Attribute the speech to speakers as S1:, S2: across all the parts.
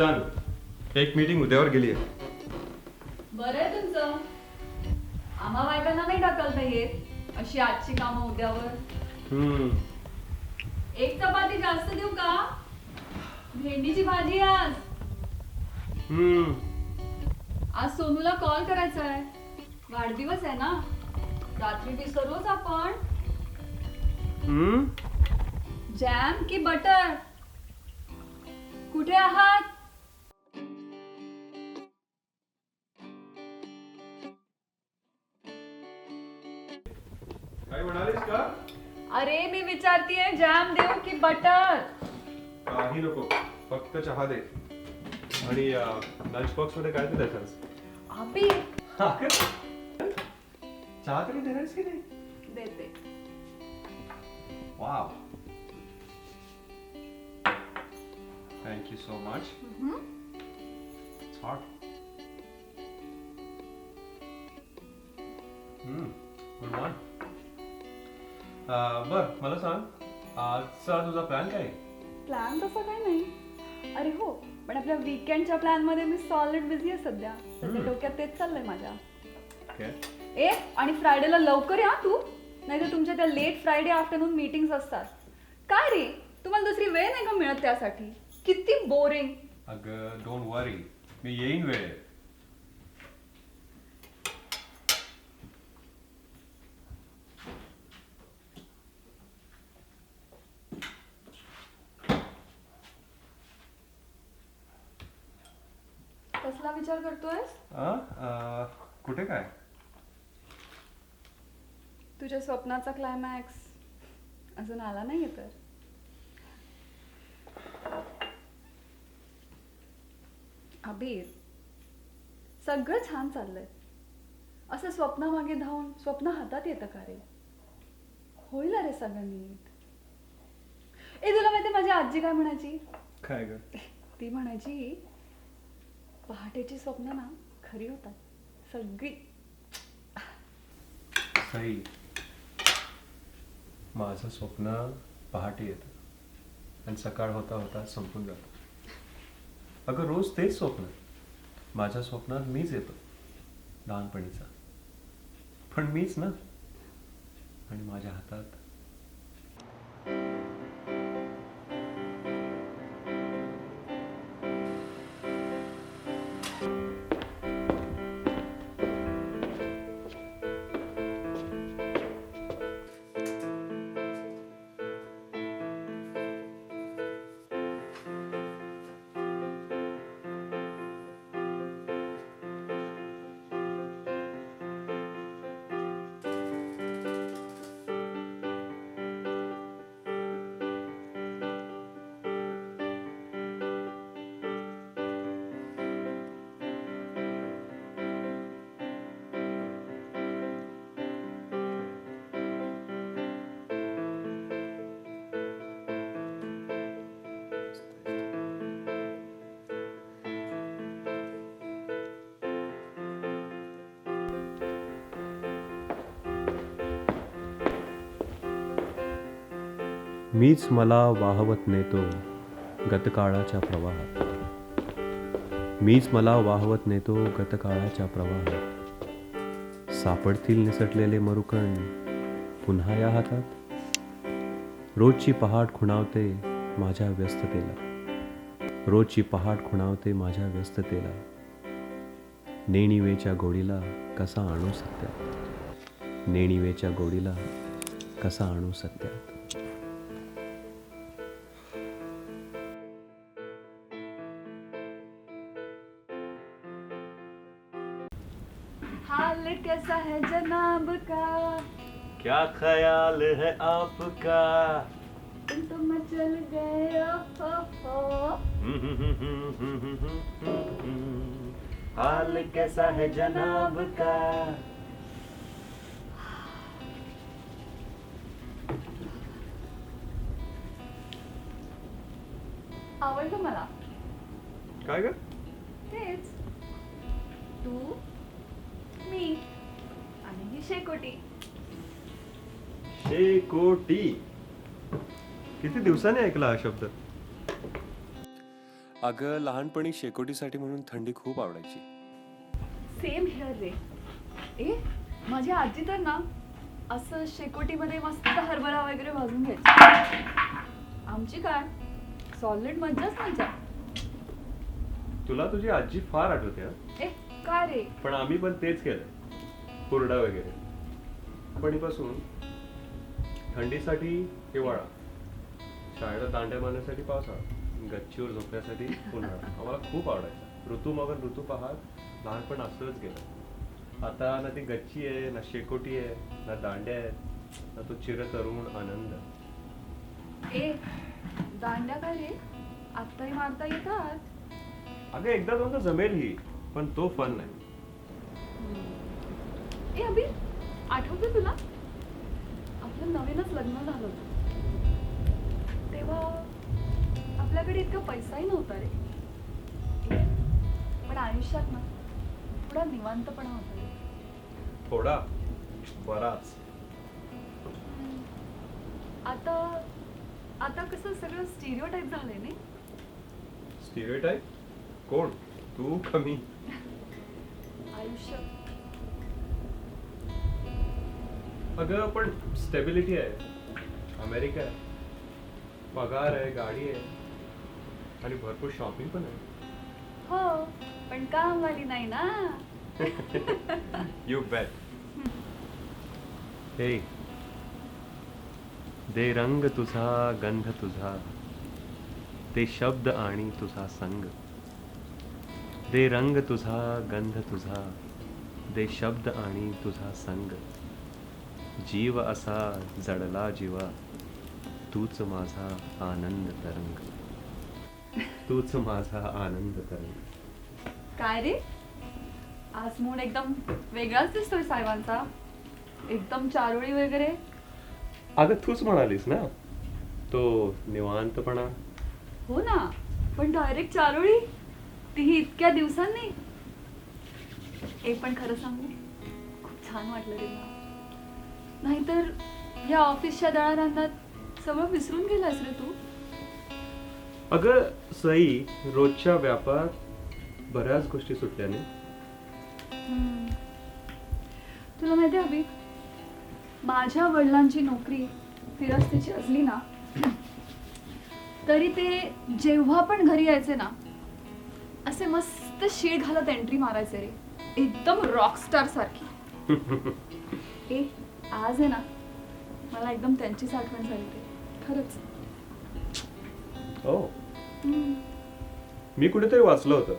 S1: Almost done. एक meeting उद्यावर गेली आहे
S2: बरं आहे तुमचं. आम्हा बायकांना नाही ढकलता येत. अशी आजची कामं उद्यावर.
S1: हम्म.
S2: एक चपाती जास्त देऊ का? भेंडीची भाजी आहे आज.
S1: हम्म.
S2: आज सोनूला कॉल करायचा आहे. वाढदिवस आहे ना? रात्री विसरूच आपण.
S1: हम्म?
S2: जॅम की बटर कुठे आहात? अरे मी विचारतीये जॅम देऊ की बटर।
S1: काही नको फक्त चहा दे। आणि लंच बॉक्स मध्ये काय द्यायचं
S2: अभि।
S1: चहा तरी देणारस की नाही?
S2: देते।
S1: Wow thank you so much it's hot good morning बर मला सांग. आजचा तुझा प्लॅन काय आहे?
S2: प्लॅन तसं काही नाही. अरे हो पण आपल्या विकेंडच्या प्लॅनमध्ये मी सॉलिड बिझी आहे सध्या. डोक्यात तेच चाललंय माझ्या.
S1: काय
S2: ए आणि फ्रायडेला लवकर या तू. नाही तर तुमच्या त्या लेट फ्रायडे आफ्टरनून मीटिंग्स असतात. काय रे? तुम्हाला दुसरी वेळ नाही का मिळत त्यासाठी? किती बोरिंग
S1: अगं डोंट वरी मी येईन वेळ
S2: कसला विचार करतोयस?
S1: कुठे काय?
S2: तुझ्या स्वप्नाचा क्लायमॅक्स अजून आला नाहीये तर. अबीर सगळं छान चाललंय. असं स्वप्नामागे धावून स्वप्न हातात येतं का रे? होईल रे सगळं नीट. ए तुला माहिती माझी आजी काय म्हणायची?
S1: काय ग?
S2: ती म्हणायची पहाटेची स्वप्न ना खरी होतात. सगळी.
S1: सई माझं स्वप्न पहाटे येतं. आणि सकाळ होता होता संपून जातं. अगं रोज तेच स्वप्न. माझ्या स्वप्नात मीच येतो. लहानपणीचा. पण मीच ना. आणि माझ्या हातात मीच मला वाहवत नेतो गतकाळाच्या प्रवाहात. मीच मला वाहवत नेतो गतकाळाच्या प्रवाहात. सापडतील निसटलेले मरुकण पुन्हा या हातात? रोजची पहाट खुणावते माझ्या व्यस्ततेला. रोजची पहाट खुणावते माझ्या व्यस्ततेला. नेणिवेच्या गोडीला कसा आणू सत्यात? नेणिवेच्या गोडीला कसा आणू सत्यात? क्या ख्याल है आपका?
S2: तुम तो मैं चल गए हो हो।
S1: हाल कैसा है जनाब का?
S2: आवडलं मला.
S1: काय ग?
S2: तेच. तू मी आणि ही शेकोटी.
S1: शेकोटी किती दिवसांनी ऐकला हा शब्द? अगं लहानपणी शेकोटीसाठी म्हणून थंडी खूप आवडायची.
S2: सेम हेअर रे. ए माझी आजी तर ना असं शेकोटीमध्ये मस्त हरभरा वगैरे भाजून घ्यायची. आमची काय? सॉलिड मज्जाच मज्जा.
S1: तुला तुझी आजी फार आठवते हा?
S2: ए काय रे?
S1: पण आम्ही पण तेच केलं. हुरडा वगैरे. पणीपासून थंडीसाठी हिवाळा. शाळेला दांड्या मारण्यासाठी पावसाळा. गच्चीवर झोपण्यासाठी उन्हाळा. आम्हाला खूप आवडायचा. ऋतू मगन ऋतू पाहत लहानपण असंच गेलं. आता ना ती गच्ची आहे ना शेकोटी आहे ना दांड्या आहेत ना तो चिरतरुण आनंद.
S2: ए दांड्या काय रे? आत्ताही मारता येतात?
S1: अगं एकदा दोनदा जमेल ही पण तो फन नाही.
S2: ए अभि आठवते तुला? आपलं नवीनच लग्न झालं होतं. तेव्हा आपल्याकडे इतका पैसाही नव्हता रे. पण आयुष्यात ना थोडा निवांतपणा होता.
S1: थोडा? बराच.
S2: आता आता कसं सगळं स्टिरिओ टाईप झालंय नाही?
S1: स्टिरियोटाईप कोण? तू कमी अगं पण स्टेबिलिटी आहे. अमेरिका आहे. पगार आहे गाडी आहे. आणि भरपूर शॉपिंग पण आहे.
S2: हो पण कामवाली नाही ना.
S1: यू बॅट हे दे रंग तुझा गंध तुझा. ते शब्द आणि तुझा संग. दे रंग तुझा गंध तुझा. दे शब्द आणि तुझा संग. जीव असा जडला जीवा तूच माझा आनंद तरंग. तूच माझा आनंद तरंग.
S2: काय रे? आज मूड एकदम वेगळाच दिसतोय साहेबांचा. एकदम चारोळी वगैरे.
S1: अगं तूच म्हणालीस ना? तो निवांतपणा.
S2: हो ना पण डायरेक्ट चारोळी? तीही इतक्या दिवसांनी? एक पण खरं सांगू? खूप छान वाटलं रे मला. नाहीतर या ऑफिसच्या दळारांनात सगळं विसरून गेलास रे तू?
S1: अगं सई रोजच्या व्यापात बऱ्याच गोष्टी सुटल्याने
S2: हम्म. तुला माहिती अभि? माझ्या वडिलांची नोकरी फिरस्तीची असली ना तरी ते जेव्हा पण घरी यायचे ना असे मस्त शीट घालत एंट्री मारायचे रे. एकदम रॉकस्टार सारखी. ए आज आहे ना मला एकदम त्यांचीच आठवण झाली रे खरंच
S1: हो. मी कुठेतरी वाचलं होतं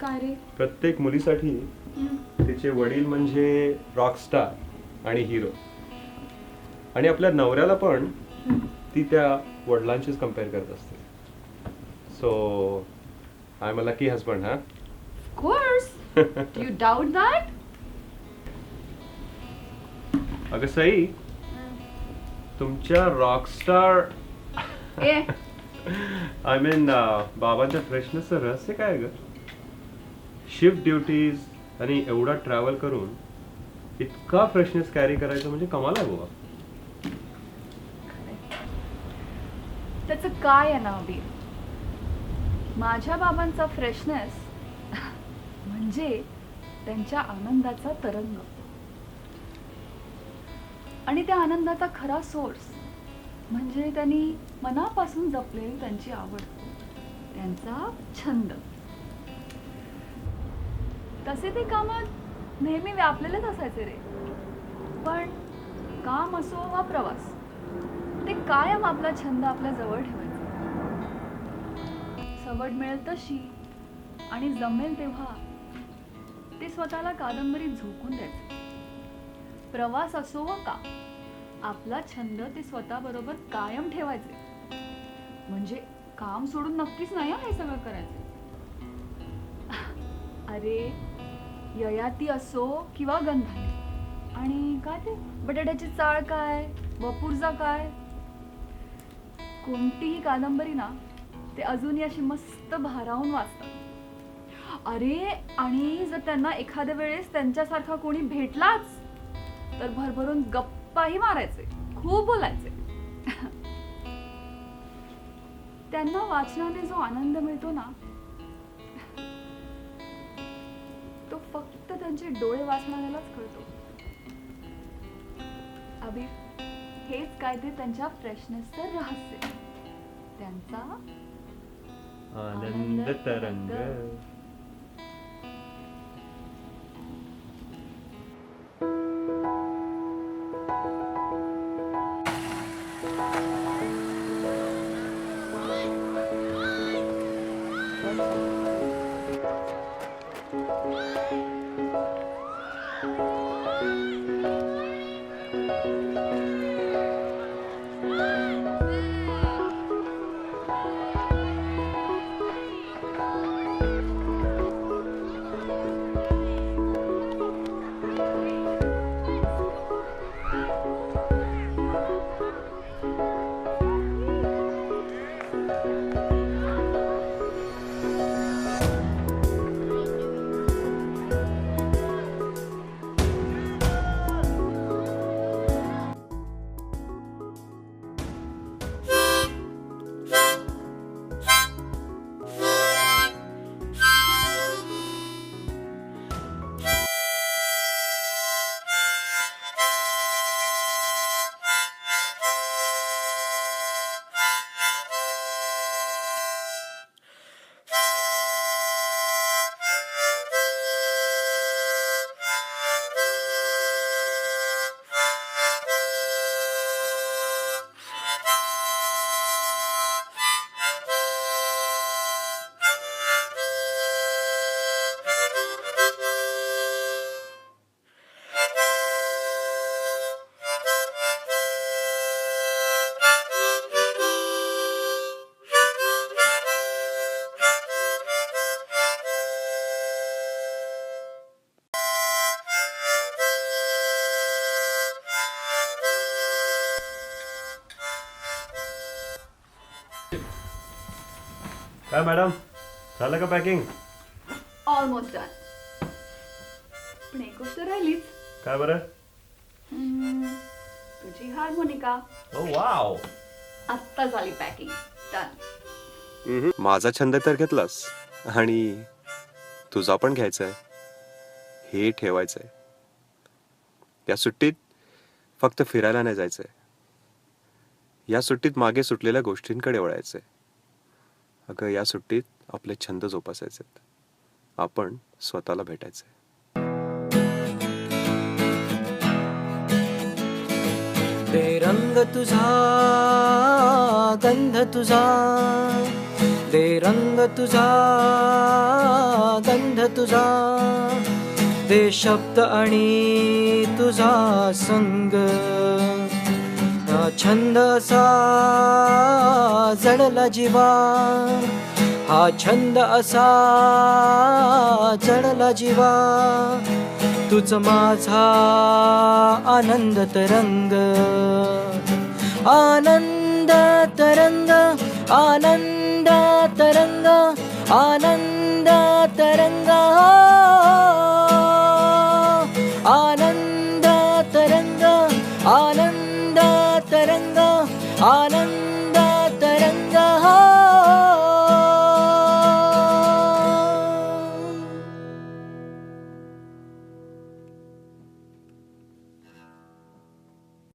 S2: काय रे
S1: प्रत्येक मुलीसाठी. तिचे वडील म्हणजे रॉकस्टार आणि हिरो आणि आपल्या नवऱ्याला पण. ती त्या वडिलांशीच कंपेअर करत असते so I am a lucky husband हा.
S2: Do you doubt that?
S1: अगं सई तुमच्या रॉकस्टार
S2: ए
S1: आय मीन बाबांच्या फ्रेशनेसचं रहस्य काय ग? शिफ्ट ड्युटीज आणि एवढा ट्रॅव्हल करून इतका फ्रेशनेस कॅरी करायचं म्हणजे कमाल आहे बाबा.
S2: त्याचं काय आहे ना अभि? माझ्या बाबांचा फ्रेशनेस म्हणजे त्यांच्या आनंदाचा तरंग. आणि त्या आनंदाचा खरा सोर्स म्हणजे त्यांनी मनापासून जपलेली त्यांची आवड त्यांचा छंद. तसे ते कामात नेहमी व्यापलेलेच असायचे रे. पण काम असो वा प्रवास ते कायम आपला छंद आपल्या जवळ ठेवायचा. सवड मिळेल तशी आणि जमेल तेव्हा ते स्वतःला कादंबरीत झोकून द्यायचं. प्रवास असो व का आपला छंद ते स्वतःबरोबर कायम ठेवायचे. म्हणजे काम सोडून नक्कीच नाही हो हे सगळं करायचं. अरे ययाती असो किंवा गंधारी. आणि काय ते बटाट्याची चाळ काय वपुर्जा काय? कोणतीही कादंबरी ना ते अजूनही अशी मस्त भारावून वाचतात. अरे आणि जर त्यांना एखाद्या वेळेस त्यांच्यासारखा कोणी भेटलाच तर भरभरून गप्पाही मारायचे खूप बोलायचे. त्यांना वाचनाने जो आनंद मिळतो ना तो फक्त त्यांचे डोळे वाचनानेलाच कळतो. अभिर हेच काय ते त्यांच्या फ्रेशनेसचं रहस्य. त्यांचा
S1: आनंद तरंग. Bye. काय मॅडम झालं का पॅकिंग
S2: ऑलमोस्ट डन पण एक गोष्ट राहिलीच
S1: काय बरं
S2: हम्म, तुझी हार्मोनिका
S1: ओ वाव
S2: आत्ता झाली पॅकिंग डन
S1: माझा छंद तर घेतलास. आणि तुझा पण घ्यायचा आहे हे ठेवायचं आहे या सुट्टीत फक्त फिरायला नाही जायचंय. या सुट्टीत मागे सुटलेल्या गोष्टींकडे वळायचंय. अगं या सुट्टीत आपले छंद जोपासायचे आपण स्वतःला भेटायचंय.
S3: ते रंग तुझा गंध तुझा ते रंग तुझा गंध तुझा ते शब्द आणि तुझा संग. छंद असा जडला जीवा. हा छंद असा जडला जीवा. तुझ माझा आनंद तरंग. आनंद तरंग आनंद तरंग आनंद